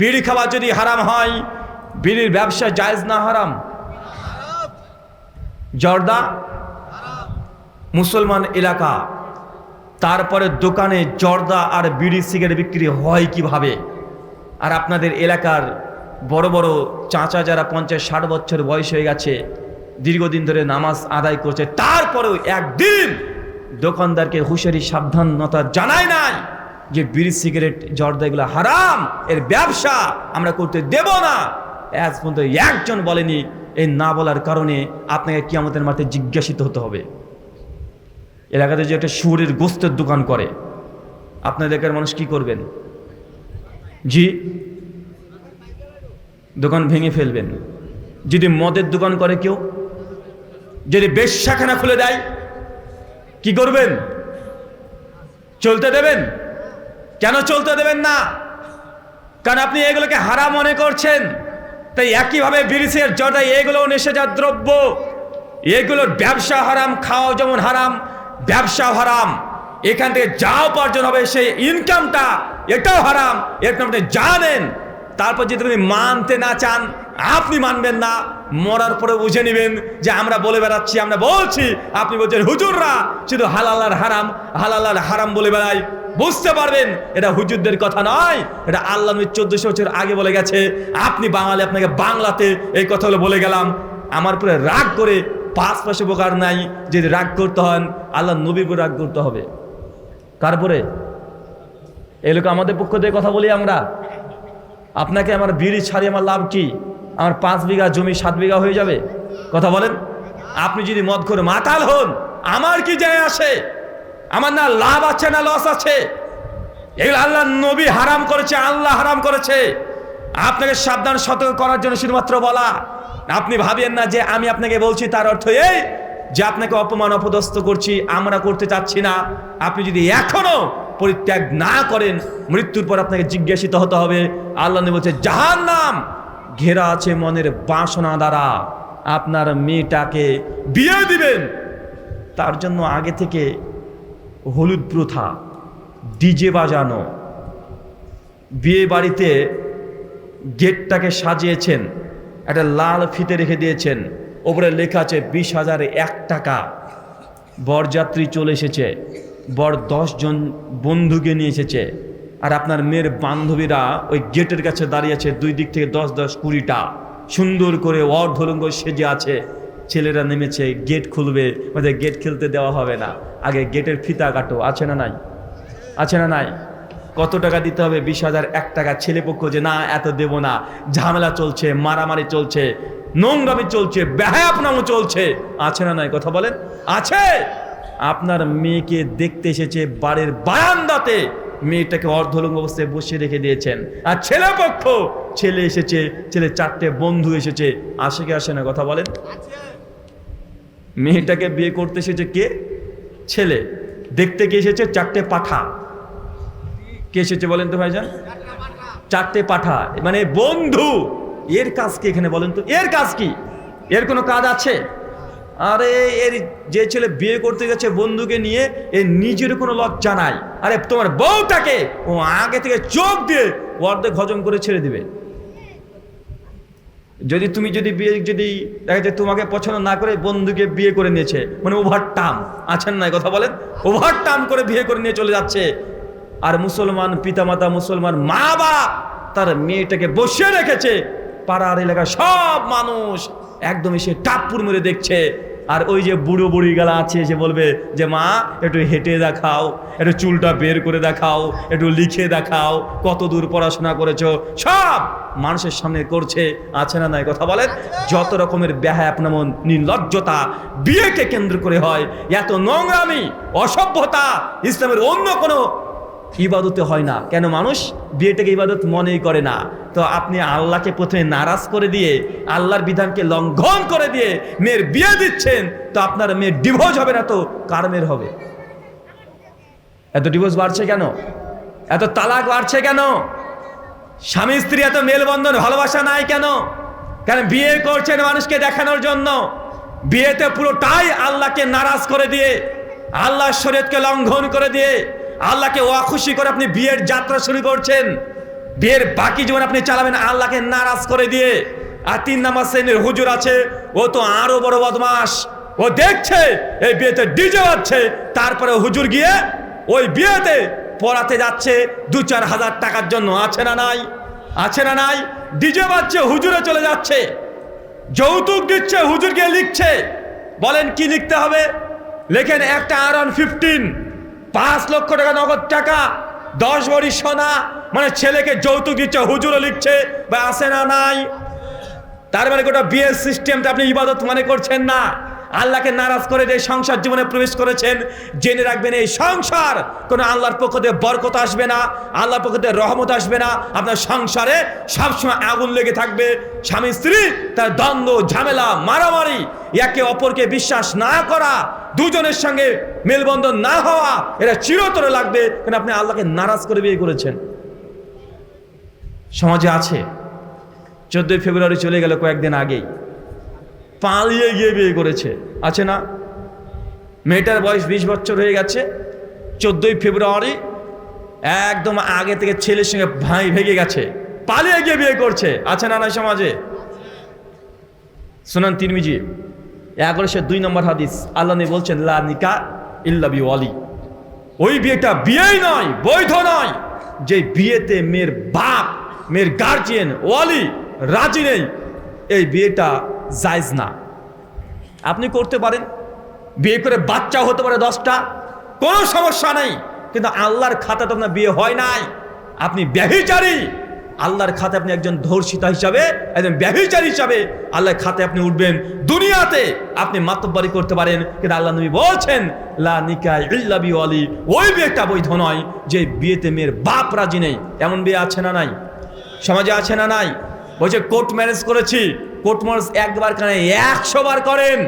বিড়ি খাওয়া যদি হারাম হয়, বিড়ির ব্যবসা জায়েজ না হারাম? জর্দা, মুসলমান এলাকা, তারপরে দোকানে জর্দা আর বিড়ি সিগারেট বিক্রি হয় কীভাবে? আর আপনাদের এলাকার বড় বড় চাঁচা যারা পঞ্চাশ ষাট বছর বয়স হয়ে গেছে, দীর্ঘদিন ধরে নামাজ আদায় করছে, তারপরেও একদিন দোকানদারকে হুঁশিয়ারি, সাবধানতা জানায় নাই। যে বিড়ি, সিগারেট, জর্দা এগুলো হারাম, এর ব্যবসা আমরা করতে দেব না। আজ পর্যন্ত একজন বলেনি, এই না বলার কারণে আপনাকে কিয়ামতের মাঠে জিজ্ঞাসিত হতে হবে। এলাকাতে যে একটা শুয়োরের গোস্তের দোকান করে, আপনার এলাকার মানুষ কি করবেন? জি? দোকান ভেঙে ফেলবেন। যদি মদের দোকান করে কেউ, যদি বেশ্যাখানা খুলে দেয়, কি করবেন? চলতে দেবেন? কেন চলতে দেবেন না? কারণ আপনি এগুলোকে হারাম মনে করছেন। তাই একইভাবে বিরিসের জটাই এগুলো নেশাজাত দ্রব্য। এগুলোর ব্যবসা হারাম, খাওয়া যেমন হারাম ব্যবসা হারাম। এখান থেকে যা উপার্জন হবে সেই ইনকামটা এটাও হারাম। এরকম আপনি জানেন। তারপর যদি আপনি মানতে না চান, আপনি মানবেন না। মরার পরে বুঝে নেবেন যে আমরা বলে বেড়াচ্ছি, আমরা বলছি। আপনি বলছেন, হুজুররা, শুধু হালাল আর হারাম, হালাল আর হারাম বলে বেড়াই বুঝতে পারবেন, এটা হুজুরদের কথা নয়, এটা আল্লাহ চোদ্দশো বছর আগে বলে গেছে। আপনি বাঙালি, আপনাকে বাংলাতে এই কথাগুলো বলে গেলাম। আমার পরে রাগ করে পাঁচ পাশে উপকার নাই, যদি রাগ করতে হন, আল্লাহ উপর রাগ করতে হবে। তারপরে এই লোক আমাদের পক্ষ থেকে কথা বলি আমরা। আপনাকে আমার বিড়ি ছাড়িয়ে আমার লাভ কি? আমার পাঁচ বিঘা জমি, সাত বিঘা হয়ে যাবে? কথা বলেন। আপনি যদি মদ করে মাতাল হন, আমার কি যায় আসে? আমার না লাভ আছে, না লস আছে। এগুলো আল্লাহ নবী হারাম করেছে, আল্লাহ হারাম করেছে। আপনাকে সাবধান, সতর্ক করার জন্য শুধুমাত্র বলা। আপনি ভাবেন না যে আমি আপনাকে বলছি, তার অর্থ এই যে আপনাকে অপমান, অপদস্থ করছি, আমরা করতে চাচ্ছি না। আপনি যদি এখনও পরিত্যাগ না করেন, মৃত্যুর পর আপনাকে জিজ্ঞাসিত হতে হবে। আল্লাহ বলছে জাহান নাম ঘেরা আছে মনের বাসনা দ্বারা। আপনার মেয়েটাকে বিয়ে দিবেন। তার জন্য আগে থেকে হলুদ প্রথা, ডিজে বাজানো। বিয়ে বাড়িতে গেটটাকে সাজিয়েছেন, একটা লাল ফিতে রেখে দিয়েছেন। ওপরে লেখা আছে বিশ হাজার এক টাকা। বরযাত্রী চলে এসেছে। বর জন বন্ধুকে নিয়ে এসেছে। আর আপনার মেয়ের বান্ধবীরা ওই গেটের কাছে দাঁড়িয়ে আছে, দুই দিক থেকে দশ দশ কুড়িটা। সুন্দর করে অর্ধলঙ্গ সেজে আছে। ছেলেরা নেমেছে, গেট খুলবে ওদের গেট খেলতে দেওয়া হবে না। আগে গেটের ফিতা কাটো, আছে না নাই? আছে না নাই? কত টাকা দিতে হবে? বিশ হাজার, এক টাকা। ছেলেপক্ষ যে, না, এত দেব না। ঝামেলা চলছে, মারামারি চলছে, নোংরামি চলছে ব্যাহাপনামও চলছে। আছে না নাই? কথা বলেন? আছে! আপনার মেয়েকে দেখতে এসেছে বাড়ির বারান্দাতে। মেয়েটাকে অর্ধলঙ্গ অবস্থায় বসিয়ে রেখে দিয়েছেন। আর ছেলে পক্ষ, ছেলে এসেছে ছেলে চারটে বন্ধু এসেছে। আসে কি আসে না, কথা বলেন। মেয়েটাকে বিয়ে করতে এসেছে কে? ছেলে। দেখতে কে এসেছে? চারটে পাঠা। কে এসেছে বলেন তো ভাইজান? চারটে পাঠা। মানে বন্ধু। এর কাজ কি এখানে বলেন তো? এর কাজ কি? এর কোনো কাজ আছে? আরে, এর যে ছেলে বিয়ে করতে গেছে বন্ধুকে নিয়ে, এর নিজের কোনো লজ্জা নাই। আরে, তোমার বউটাকে ও আগে থেকে চোখ দিয়ে অর্ধেক হজম করে ছেড়ে দিবে। যদি তুমি যদি বিয়ে, যদি দেখা যায় তোমাকে পছন্দ না করে বন্ধুকে বিয়ে করে নিয়েছে মানে ওভার টাম আছেন না কথা বলেন? ওভার টাম করে বিয়ে করে নিয়ে চলে যাচ্ছে। আর মুসলমান পিতামাতা, মুসলমান মা বাপ তার মেয়েটাকে বসিয়ে রেখেছে। পাড়ার এলাকার সব মানুষ একদমই সে টাপ্পুর মেরে দেখছে। আর ওই যে বুড়ো বুড়ি গেলা আছে, সে বলবে যে, মা, একটু হেঁটে দেখাও, একটু চুলটা বের করে দেখাও, একটু লিখে দেখাও, কত দূর পড়াশোনা করেছ, সব মানুষের সামনে করছে, আছে না নাই কথা বলেন? যত রকমের ব্যাহাপনামন নির্লজ্জতা বিয়েকে কেন্দ্র করে হয়, এত নোংরামি, অসভ্যতা, ইসলামের অন্য কোনো ইবাদতে হয় না। কেন মানুষ বিয়েটাকে ইবাদত মনেই করে না। তো আপনি আল্লাহকে প্রথমে নারাজ করে দিয়ে, আল্লাহর বিধানকে লঙ্ঘন করে দিয়ে মেয়ের বিয়ে দিচ্ছেন, তো আপনার মেয়ের ডিভোর্স হবে না তো কার মেয়ের হবে? এত ডিভোর্স বাড়ছে কেন? এত তালাক বাড়ছে কেন? স্বামী স্ত্রী এত মেলবন্ধন, ভালোবাসা নাই কেন? কেন বিয়ে করছেন মানুষকে দেখানোর জন্য? বিয়েতে পুরোটাই আল্লাহকে নারাজ করে দিয়ে আল্লাহ শরীয়তকে লঙ্ঘন করে দিয়ে আল্লাহকে অখুশি করে আপনি বিয়ের যাত্রা শুরু করছেন। বিয়ের বাকি জীবন আপনি চালাবেন আল্লাহকে নারাজ করে দিয়ে। আর তিন নাম্বার শ্রেণির হুজুর আছে, ও তো আরও বড় বদমাস ও দেখছে, এই বিয়েতে ডিজে হচ্ছে তারপরে হুজুর গিয়ে ওই বিয়েতে পড়াতে যাচ্ছে, দু চার হাজার টাকার জন্য। আছে না নাই? আছে না নাই? ডিজে বাজছে, হুজুরে চলে যাচ্ছে। যৌতুক দিচ্ছে হুজুর গিয়ে লিখছে। বলেন কি লিখতে হবে? লেখেন, একটা আর অন ফিফটিন পাঁচ লক্ষ টাকা নগদ টাকা, দশ ভরি সোনা মানে ছেলেকে যৌতুক দিচ্ছে, হুজুরও লিখছে, বা আসে না নাই? তার মানে গোটা বিয়ের সিস্টেমটা আপনি ইবাদত মনে করছেন না। আল্লাহকে নারাজ করে যে সংসার জীবনে প্রবেশ করেছেন। জেনে রাখবেন, এই সংসার কোনো আল্লাহর পক্ষ থেকে বরকত আসবে না, আল্লাহর পক্ষ থেকে রহমত আসবে না। আপনার সংসারে সবসময় আগুন লেগে থাকবে। স্বামী, স্ত্রী, তার দ্বন্দ্ব, ঝামেলা, মারামারি, একে অপরকে বিশ্বাস না করা, দুজনের সঙ্গে মেলবন্ধন না হওয়া, এটা চিরতরে লাগবে কেন আপনি আল্লাহকে নারাজ করে বিয়ে করেছেন? সমাজে আছে। চোদ্দোই ফেব্রুয়ারি চলে গেল কয়েকদিন আগেই। পালিয়ে গিয়ে বিয়ে করেছে। আছে না? মেয়েটার বয়স বিশ বছর হয়ে গেছে। চোদ্দোই ফেব্রুয়ারি একদম আগে থেকে ছেলের সঙ্গে ভাই ভেঙে গেছে। পালিয়ে গিয়ে বিয়ে করছে। আছে না না সমাজে? শোনান তিরমিজি। এগারোশো দুই নম্বর হাদিস। আল্লাহ বলছেন, লা নিকা ইল্লা ওয়ালি ওই বিয়েটা বিয়েই নয়, বৈধ নয়। যে বিয়েতে মেয়ের বাপ, মেয়ের গার্জিয়ান ওয়ালি রাজি নেই, এই বিয়েটা জায়জ না। আপনি করতে পারেন, বিয়ে করে বাচ্চা হতে পারে দশটা, কোনো সমস্যা নেই, কিন্তু আল্লাহর খাতাতে আপনার বিয়ে হয় নাই। আপনি ব্যভিচারী, আল্লাহর খাতে আপনি একজন ধর্ষিতা হিসাবে, একজন ব্যভিচারী হিসাবে আল্লাহর খাতে আপনি উঠবেন। দুনিয়াতে আপনি মাতব্বারি করতে পারেন, কিন্তু আল্লাহ নবী বলছেন, লা নিকায় ইল্লা বি ওয়ালি ওই বিয়েটা বৈধ নয়, যে বিয়েতে মেয়ের বাপ রাজি নেই। এমন বিয়ে আছে না নাই? সমাজে আছে না নাই? বলছে, কোর্ট ম্যারেজ করেছি কোর্ট মার্স একবার কানে একশো বার করেন।